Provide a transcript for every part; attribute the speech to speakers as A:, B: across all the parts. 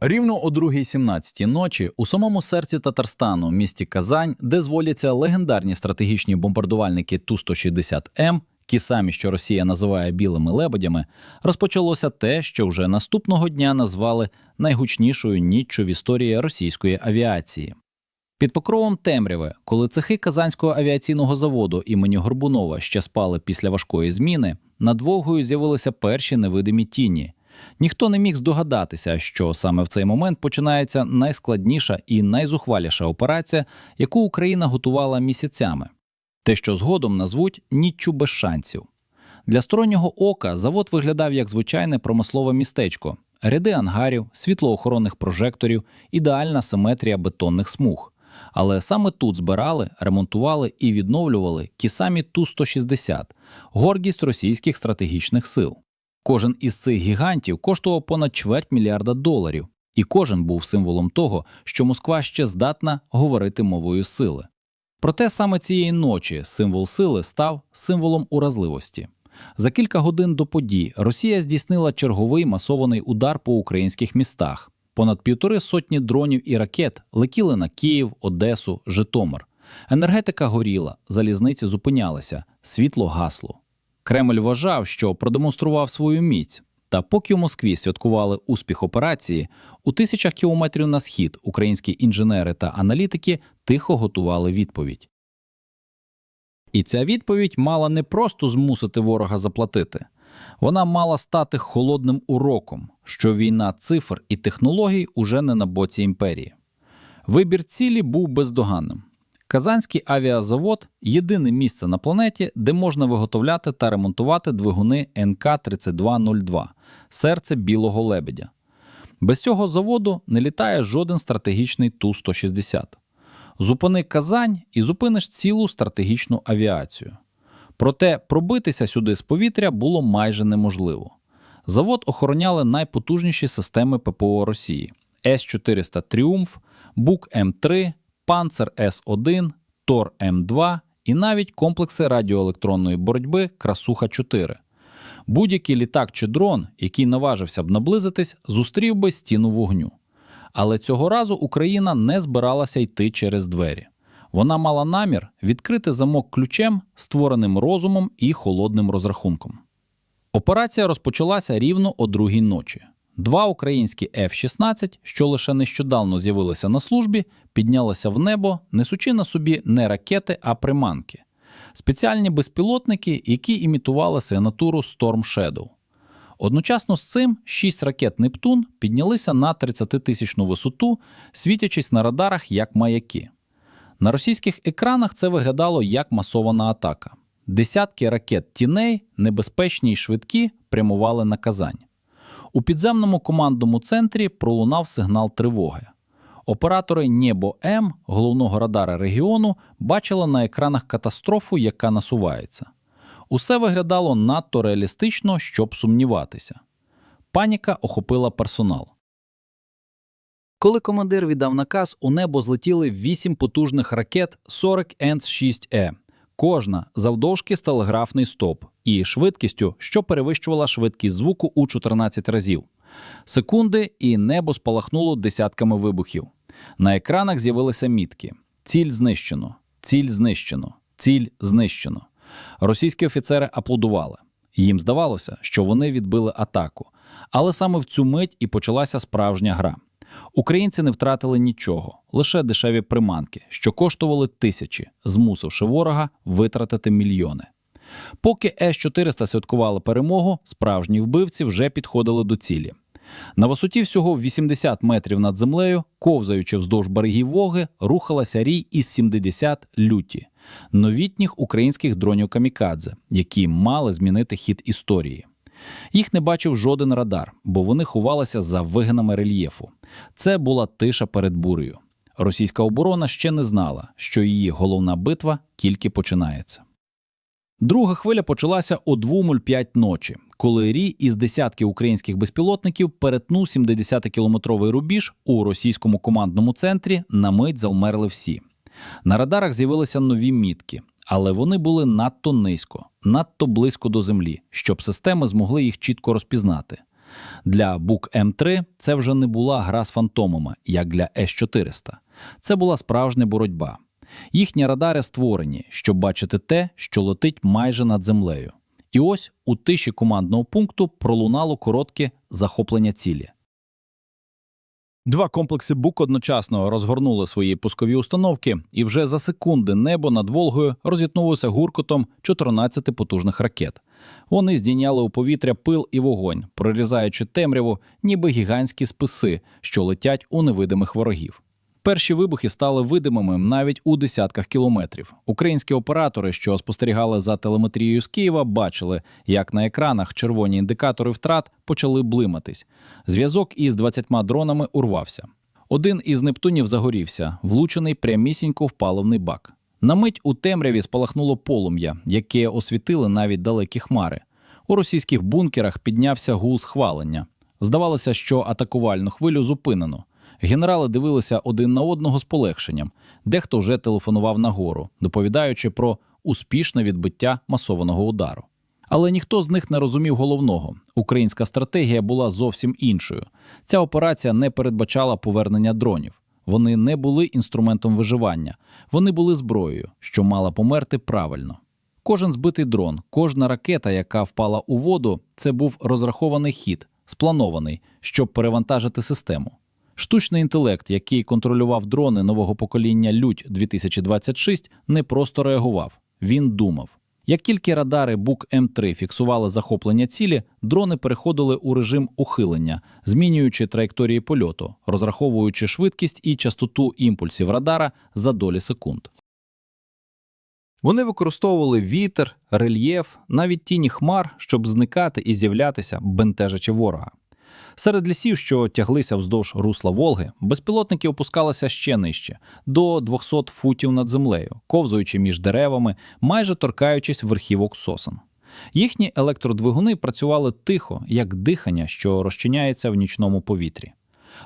A: Рівно о 2.17 ночі у самому серці Татарстану, місті Казань, де зводяться легендарні стратегічні бомбардувальники Ту-160М, ті самі, що Росія називає білими лебедями, розпочалося те, що вже наступного дня назвали найгучнішою ніччю в історії російської авіації. Під покровом темряви, коли цехи Казанського авіаційного заводу імені Горбунова ще спали після важкої зміни, над Волгою з'явилися перші невидимі тіні. Ніхто не міг здогадатися, що саме в цей момент починається найскладніша і найзухваліша операція, яку Україна готувала місяцями. Те, що згодом назвуть ніччю без шансів. Для стороннього ока завод виглядав як звичайне промислове містечко, ряди ангарів, світлоохоронних прожекторів, ідеальна симетрія бетонних смуг. Але саме тут збирали, ремонтували і відновлювали ті самі Ту-160 – гордість російських стратегічних сил. Кожен із цих гігантів коштував понад чверть мільярда доларів, і кожен був символом того, що Москва ще здатна говорити мовою сили. Проте саме цієї ночі символ сили став символом уразливості. За кілька годин до подій Росія здійснила черговий масований удар по українських містах. Понад півтори сотні дронів і ракет летіли на Київ, Одесу, Житомир. Енергетика горіла, залізниці зупинялися, світло гасло. Кремль вважав, що продемонстрував свою міць. Та поки у Москві святкували успіх операції, у тисячах кілометрів на схід українські інженери та аналітики тихо готували відповідь. І ця відповідь мала не просто змусити ворога заплатити, вона мала стати холодним уроком, що війна цифр і технологій уже не на боці імперії. Вибір цілі був бездоганним. Казанський авіазавод єдине місце на планеті, де можна виготовляти та ремонтувати двигуни НК-3202 серце білого лебедя. Без цього заводу не літає жоден стратегічний Ту-160. Зупини Казань і зупиниш цілу стратегічну авіацію. Проте пробитися сюди з повітря було майже неможливо. Завод охороняли найпотужніші системи ППО Росії: С-400 Тріумф, Бук М3, Панцер С1, Тор М2 і навіть комплекси радіоелектронної боротьби Красуха 4. Будь-який літак чи дрон, який наважився б наблизитись, зустрів би стіну вогню. Але цього разу Україна не збиралася йти через двері. Вона мала намір відкрити замок ключем, створеним розумом і холодним розрахунком. Операція розпочалася рівно о другій ночі. Два українські F-16, що лише нещодавно з'явилися на службі, піднялися в небо, несучи на собі не ракети, а приманки. Спеціальні безпілотники, які імітували сигнатуру Storm Shadow. Одночасно з цим шість ракет Нептун піднялися на 30-тисячну висоту, світячись на радарах як маяки. На російських екранах це виглядало як масована атака. Десятки ракет тіней, небезпечні й швидкі, прямували на Казань. У підземному командному центрі пролунав сигнал тривоги. Оператори Небо М головного радара регіону бачили на екранах катастрофу, яка насувається. Усе виглядало надто реалістично, щоб сумніватися. Паніка охопила персонал. Коли командир віддав наказ, у небо злетіли вісім потужних ракет 40 Енс-6Е, кожна завдовжки з телеграфний стоп і швидкістю, що перевищувала швидкість звуку у 14 разів. Секунди, і небо спалахнуло десятками вибухів. На екранах з'явилися мітки: ціль знищено, ціль знищено, ціль знищено. Російські офіцери аплодували. Їм здавалося, що вони відбили атаку. Але саме в цю мить і почалася справжня гра. Українці не втратили нічого, лише дешеві приманки, що коштували тисячі, змусивши ворога витратити мільйони. Поки С-400 святкували перемогу, справжні вбивці вже підходили до цілі. На висоті всього 80 метрів над землею, ковзаючи вздовж берегів Воги, рухалася рій із 70 люті новітніх українських дронів камікадзе, які мали змінити хід історії. Їх не бачив жоден радар, бо вони ховалися за вигинами рельєфу. Це була тиша перед бурею. Російська оборона ще не знала, що її головна битва тільки починається. Друга хвиля почалася о 2.05 ночі, коли Рі із десятки українських безпілотників перетнув 70-кілометровий рубіж у російському командному центрі. На мить завмерли всі. На радарах з'явилися нові мітки, але вони були надто низько, надто близько до землі, щоб системи змогли їх чітко розпізнати. Для Бук М3 це вже не була гра з фантомами, як для С-400. Це була справжня боротьба. Їхні радари створені, щоб бачити те, що летить майже над землею. І ось у тиші командного пункту пролунало коротке захоплення цілі. Два комплекси БУК одночасно розгорнули свої пускові установки, і вже за секунди небо над Волгою розітнулося гуркотом 14 потужних ракет. Вони здійняли у повітря пил і вогонь, прорізаючи темряву, ніби гігантські списи, що летять у невидимих ворогів. Перші вибухи стали видимими навіть у десятках кілометрів. Українські оператори, що спостерігали за телеметрією з Києва, бачили, як на екранах червоні індикатори втрат почали блиматись. Зв'язок із 20 дронами урвався. Один із Нептунів загорівся, влучений прямісінько в паливний бак. На мить у темряві спалахнуло полум'я, яке освітили навіть далекі хмари. У російських бункерах піднявся гул схвалення. Здавалося, що атакувальну хвилю зупинено. Генерали дивилися один на одного з полегшенням. Дехто вже телефонував нагору, доповідаючи про успішне відбиття масованого удару. Але ніхто з них не розумів головного. Українська стратегія була зовсім іншою. Ця операція не передбачала повернення дронів. Вони не були інструментом виживання, вони були зброєю, що мала померти правильно. Кожен збитий дрон, кожна ракета, яка впала у воду, це був розрахований хід, спланований, щоб перевантажити систему. Штучний інтелект, який контролював дрони нового покоління Людь 2026, не просто реагував, він думав. Як тільки радари Бук М3 фіксували захоплення цілі, дрони переходили у режим ухилення, змінюючи траєкторії польоту, розраховуючи швидкість і частоту імпульсів радара за долі секунд. Вони використовували вітер, рельєф, навіть тіні хмар, щоб зникати і з'являтися, бентежачи ворога. Серед лісів, що тяглися вздовж русла Волги, безпілотники опускалися ще нижче, до 200 футів над землею, ковзуючи між деревами, майже торкаючись верхівок сосен. Їхні електродвигуни працювали тихо, як дихання, що розчиняється в нічному повітрі.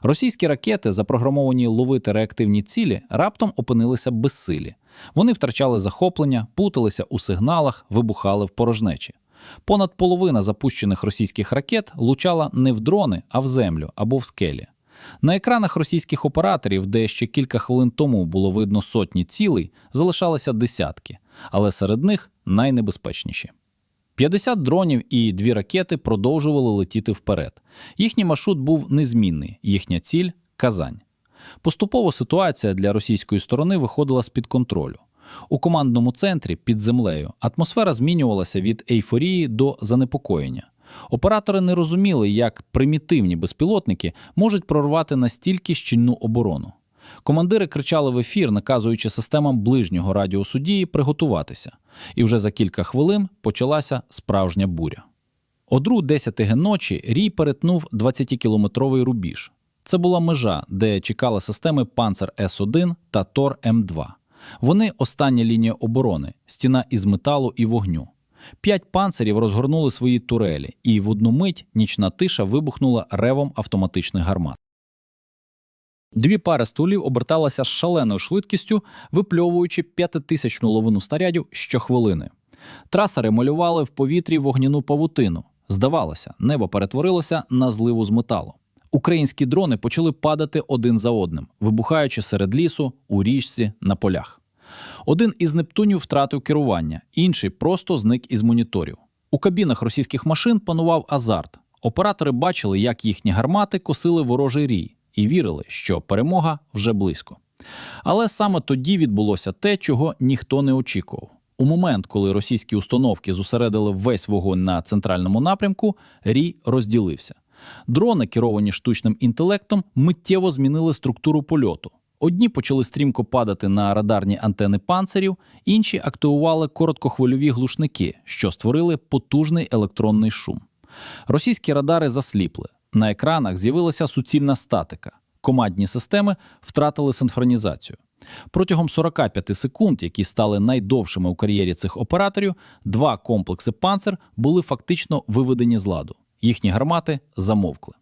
A: Російські ракети, запрограмовані ловити реактивні цілі, раптом опинилися безсилі. Вони втрачали захоплення, путалися у сигналах, вибухали в порожнечі. Понад половина запущених російських ракет лучала не в дрони, а в землю або в скелі. На екранах російських операторів, де ще кілька хвилин тому було видно сотні цілей, залишалися десятки, але серед них найнебезпечніші. 50 дронів і дві ракети продовжували летіти вперед. Їхній маршрут був незмінний, їхня ціль Казань. Поступово ситуація для російської сторони виходила з-під контролю. У командному центрі під землею атмосфера змінювалася від ейфорії до занепокоєння. Оператори не розуміли, як примітивні безпілотники можуть прорвати настільки щільну оборону. Командири кричали в ефір, наказуючи системам ближнього радіусу дії приготуватися, і вже за кілька хвилин почалася справжня буря. О друг 10 ночі Рій перетнув 20-кілометровий рубіж. Це була межа, де чекали системи Панцер С1 та Тор М2. Вони остання лінія оборони, стіна із металу і вогню. П'ять панцирів розгорнули свої турелі, і в одну мить нічна тиша вибухнула ревом автоматичних гармат. Дві пари стволів оберталися з шаленою швидкістю, випльовуючи п'ятитисячну ловину снарядів щохвилини. Трасери малювали в повітрі вогняну павутину. Здавалося, небо перетворилося на зливу з металу. Українські дрони почали падати один за одним, вибухаючи серед лісу, у річці, на полях. Один із Нептунів втратив керування, інший просто зник із моніторів. У кабінах російських машин панував азарт. Оператори бачили, як їхні гармати косили ворожий рій, і вірили, що перемога вже близько. Але саме тоді відбулося те, чого ніхто не очікував. У момент, коли російські установки зосередили весь вогонь на центральному напрямку, рій розділився. Дрони, керовані штучним інтелектом, миттєво змінили структуру польоту. Одні почали стрімко падати на радарні антени панцирів, інші активували короткохвильові глушники, що створили потужний електронний шум. Російські радари засліпли. На екранах з'явилася суцільна статика. Командні системи втратили синхронізацію. Протягом 45 секунд, які стали найдовшими у кар'єрі цих операторів, два комплекси панцир були фактично виведені з ладу. Їхні гармати замовкли.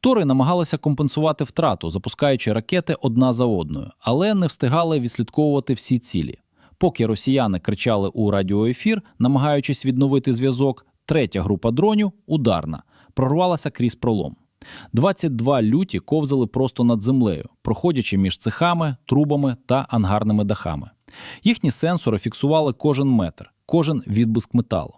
A: Тори намагалися компенсувати втрату, запускаючи ракети одна за одною, але не встигали відслідковувати всі цілі. Поки росіяни кричали у радіоефір, намагаючись відновити зв'язок, третя група дронів ударна, прорвалася крізь пролом. 22 люті ковзали просто над землею, проходячи між цехами, трубами та ангарними дахами. Їхні сенсори фіксували кожен метр, кожен відблиск металу.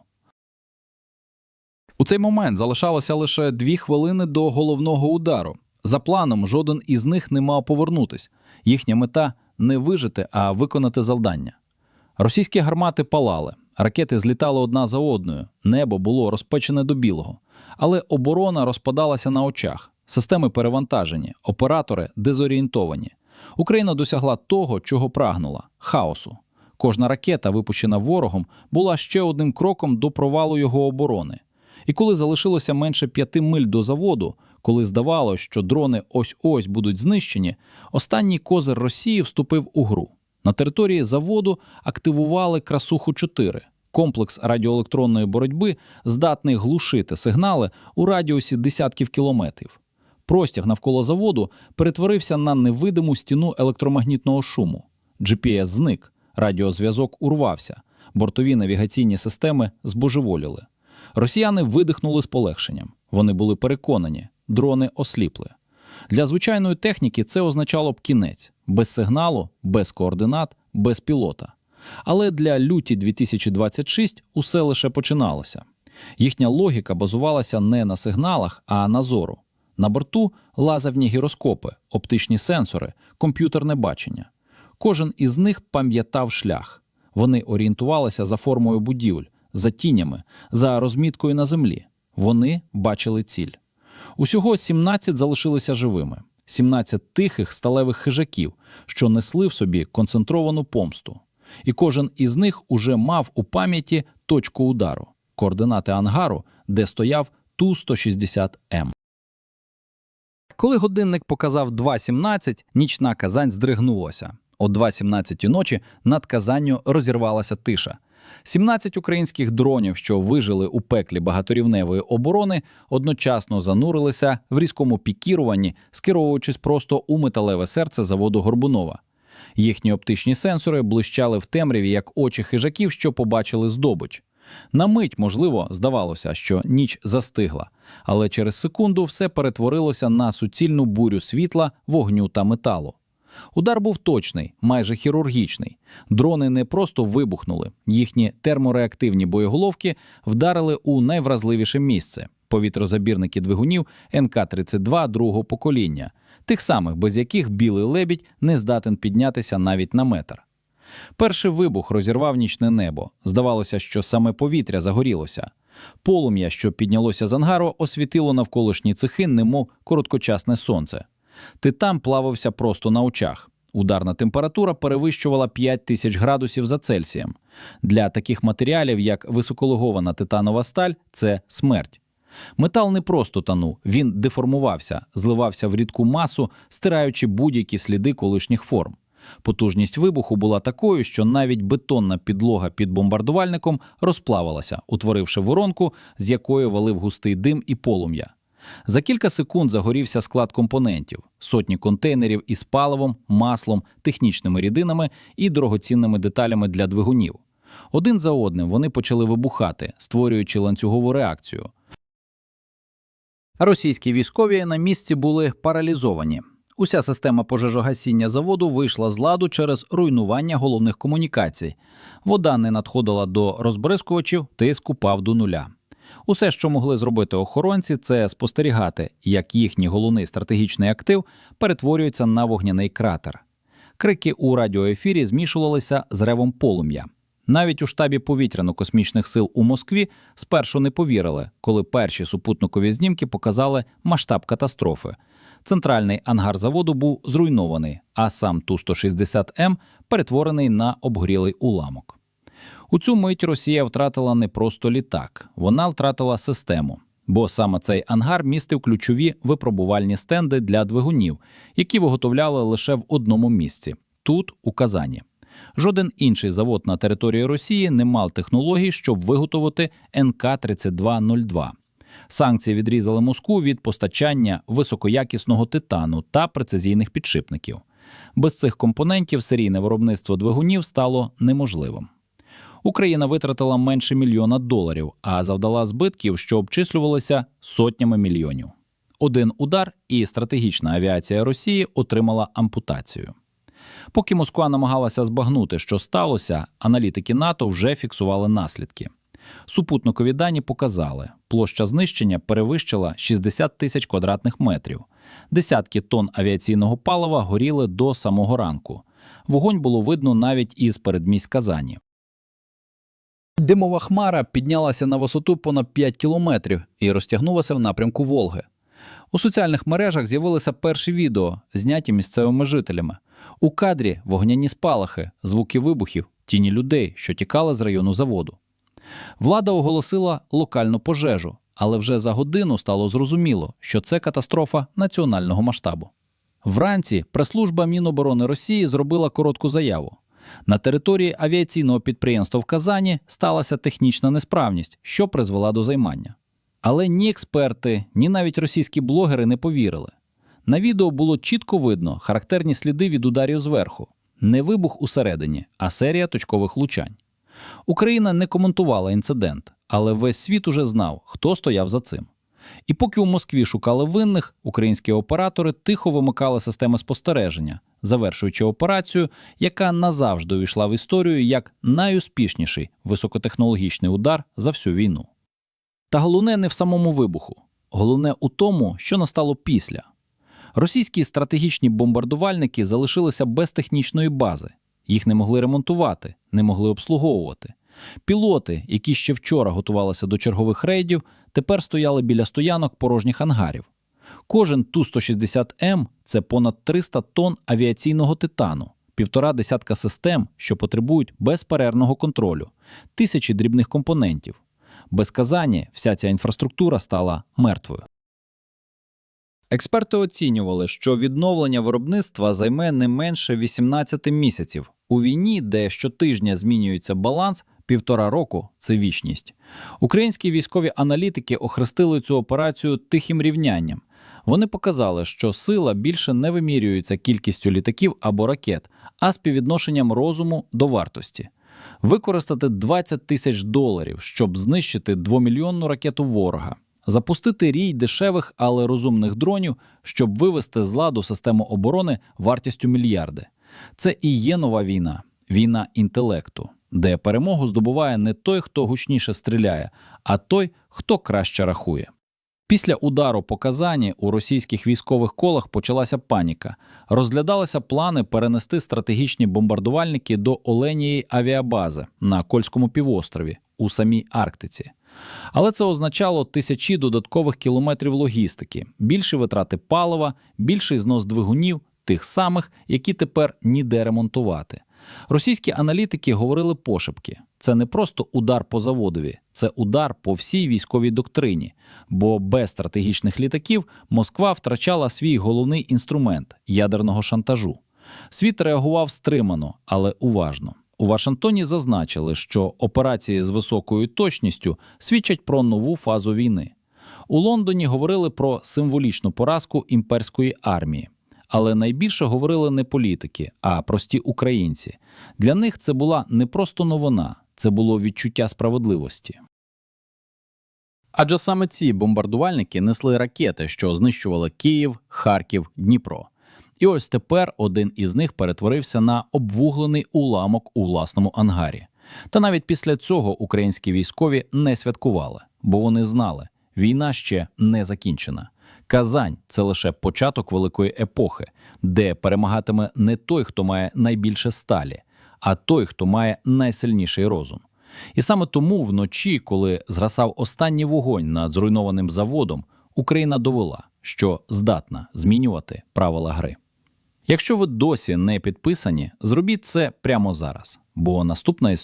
A: У цей момент залишалося лише дві хвилини до головного удару. За планом, жоден із них не мав повернутись. Їхня мета не вижити, а виконати завдання. Російські гармати палали, ракети злітали одна за одною, небо було розпечене до білого. Але оборона розпадалася на очах, системи перевантажені, оператори дезорієнтовані. Україна досягла того, чого прагнула хаосу. Кожна ракета, випущена ворогом, була ще одним кроком до провалу його оборони. І коли залишилося менше п'яти миль до заводу, коли здавалося, що дрони ось ось будуть знищені, останній козир Росії вступив у гру. На території заводу активували красуху 4 комплекс радіоелектронної боротьби, здатний глушити сигнали у радіусі десятків кілометрів. Простяг навколо заводу перетворився на невидиму стіну електромагнітного шуму. GPS зник, радіозв'язок урвався, бортові навігаційні системи збожеволіли. Росіяни видихнули з полегшенням. Вони були переконані, дрони осліпли. Для звичайної техніки це означало б кінець без сигналу, без координат, без пілота. Але для люті 2026 усе лише починалося. Їхня логіка базувалася не на сигналах, а на зору. На борту лазерні гіроскопи, оптичні сенсори, комп'ютерне бачення. Кожен із них пам'ятав шлях. Вони орієнтувалися за формою будівель, за тінями, за розміткою на землі. Вони бачили ціль. Усього 17 залишилися живими, 17 тихих сталевих хижаків, що несли в собі концентровану помсту. І кожен із них уже мав у пам'яті точку удару, координати ангару, де стояв Ту-160М. Коли годинник показав 2.17, нічна Казань здригнулася. О 2.17 ночі над Казанню розірвалася тиша. 17 українських дронів, що вижили у пеклі багаторівневої оборони, одночасно занурилися в різкому пікіруванні, скеровуючись просто у металеве серце заводу Горбунова. Їхні оптичні сенсори блищали в темряві, як очі хижаків, що побачили здобич. На мить, можливо, здавалося, що ніч застигла, але через секунду все перетворилося на суцільну бурю світла, вогню та металу. Удар був точний, майже хірургічний. Дрони не просто вибухнули, їхні термореактивні боєголовки вдарили у найвразливіше місце повітрозабірники двигунів НК-32 другого покоління, тих самих, без яких білий лебідь не здатен піднятися навіть на метр. Перший вибух розірвав нічне небо. Здавалося, що саме повітря загорілося. Полум'я, що піднялося з ангару, освітило навколишні цехи, немов короткочасне сонце. Титан плавався просто на очах. Ударна температура перевищувала 5 тисяч градусів за Цельсієм. Для таких матеріалів, як високолегована титанова сталь, це смерть. Метал не просто танув, він деформувався, зливався в рідку масу, стираючи будь-які сліди колишніх форм. Потужність вибуху була такою, що навіть бетонна підлога під бомбардувальником розплавилася, утворивши воронку, з якої валив густий дим і полум'я. За кілька секунд загорівся склад компонентів, сотні контейнерів із паливом, маслом, технічними рідинами і дорогоцінними деталями для двигунів. Один за одним вони почали вибухати, створюючи ланцюгову реакцію. Російські військові на місці були паралізовані. Уся система пожежогасіння заводу вийшла з ладу через руйнування головних комунікацій. Вода не надходила до розбризкувачів, тиск упав до нуля. Усе, що могли зробити охоронці, це спостерігати, як їхній головний стратегічний актив перетворюється на вогняний кратер. Крики у радіоефірі змішувалися з ревом полум'я. Навіть у штабі повітряно-космічних сил у Москві спершу не повірили, коли перші супутникові знімки показали масштаб катастрофи. Центральний ангар заводу був зруйнований, а сам Ту-160М перетворений на обгорілий уламок. У цю мить Росія втратила не просто літак, вона втратила систему. Бо саме цей ангар містив ключові випробувальні стенди для двигунів, які виготовляли лише в одному місці тут, у Казані. Жоден інший завод на території Росії не мав технологій, щоб виготовити НК-3202. Санкції відрізали Москву від постачання високоякісного титану та прецизійних підшипників. Без цих компонентів серійне виробництво двигунів стало неможливим. Україна витратила менше мільйона доларів, а завдала збитків, що обчислювалися сотнями мільйонів. Один удар, і стратегічна авіація Росії отримала ампутацію. Поки Москва намагалася збагнути, що сталося, аналітики НАТО вже фіксували наслідки. Супутникові дані показали, площа знищення перевищила 60 тисяч квадратних метрів. Десятки тонн авіаційного палива горіли до самого ранку. Вогонь було видно навіть із передмість Казані. Димова хмара піднялася на висоту понад 5 кілометрів і розтягнулася в напрямку Волги. У соціальних мережах з'явилися перші відео, зняті місцевими жителями. У кадрі вогняні спалахи, звуки вибухів, тіні людей, що тікали з району заводу. Влада оголосила локальну пожежу, але вже за годину стало зрозуміло, що це катастрофа національного масштабу. Вранці прес-служба Міноборони Росії зробила коротку заяву. На території авіаційного підприємства в Казані сталася технічна несправність, що призвела до займання. Але ні експерти, ні навіть російські блогери не повірили. На відео було чітко видно характерні сліди від ударів зверху, не вибух усередині, а серія точкових влучань. Україна не коментувала інцидент, але весь світ уже знав, хто стояв за цим. І поки у Москві шукали винних, українські оператори тихо вимикали системи спостереження, завершуючи операцію, яка назавжди увійшла в історію як найуспішніший високотехнологічний удар за всю війну. Та головне не в самому вибуху, головне у тому, що настало після. Російські стратегічні бомбардувальники залишилися без технічної бази, їх не могли ремонтувати, не могли обслуговувати. Пілоти, які ще вчора готувалися до чергових рейдів, тепер стояли біля стоянок порожніх ангарів. Кожен Ту-160М – це понад 300 тонн авіаційного титану, півтора десятка систем, що потребують безперервного контролю, тисячі дрібних компонентів. Без Казані вся ця інфраструктура стала мертвою. Експерти оцінювали, що відновлення виробництва займе не менше 18 місяців. У війні, де щотижня змінюється баланс, півтора року це вічність. Українські військові аналітики охрестили цю операцію тихим рівнянням. Вони показали, що сила більше не вимірюється кількістю літаків або ракет, а співвідношенням розуму до вартості. Використати 20 тисяч доларів, щоб знищити двомільйонну ракету ворога, запустити рій дешевих, але розумних дронів, щоб вивести з ладу систему оборони вартістю мільярди. Це і є нова війна, війна інтелекту, де перемогу здобуває не той, хто гучніше стріляє, а той, хто краще рахує. Після удару по Казані у російських військових колах почалася паніка. Розглядалися плани перенести стратегічні бомбардувальники до Оленієї авіабази на Кольському півострові у самій Арктиці. Але це означало тисячі додаткових кілометрів логістики, більші витрати палива, більший знос двигунів, тих самих, які тепер ніде ремонтувати. Російські аналітики говорили пошепки: це не просто удар по заводові, це удар по всій військовій доктрині. Бо без стратегічних літаків Москва втрачала свій головний інструмент ядерного шантажу. Світ реагував стримано, але уважно. У Вашингтоні зазначили, що операції з високою точністю свідчать про нову фазу війни. У Лондоні говорили про символічну поразку імперської армії. Але найбільше говорили не політики, а прості українці. Для них це була не просто новина, це було відчуття справедливості. Адже саме ці бомбардувальники несли ракети, що знищували Київ, Харків, Дніпро. І ось тепер один із них перетворився на обвуглений уламок у власному ангарі. Та навіть після цього українські військові не святкували, бо вони знали, війна ще не закінчена. Казань це лише початок великої епохи, де перемагатиме не той, хто має найбільше сталі, а той, хто має найсильніший розум. І саме тому вночі, коли згасав останній вогонь над зруйнованим заводом, Україна довела, що здатна змінювати правила гри. Якщо ви досі не підписані, зробіть це прямо зараз, бо наступна історія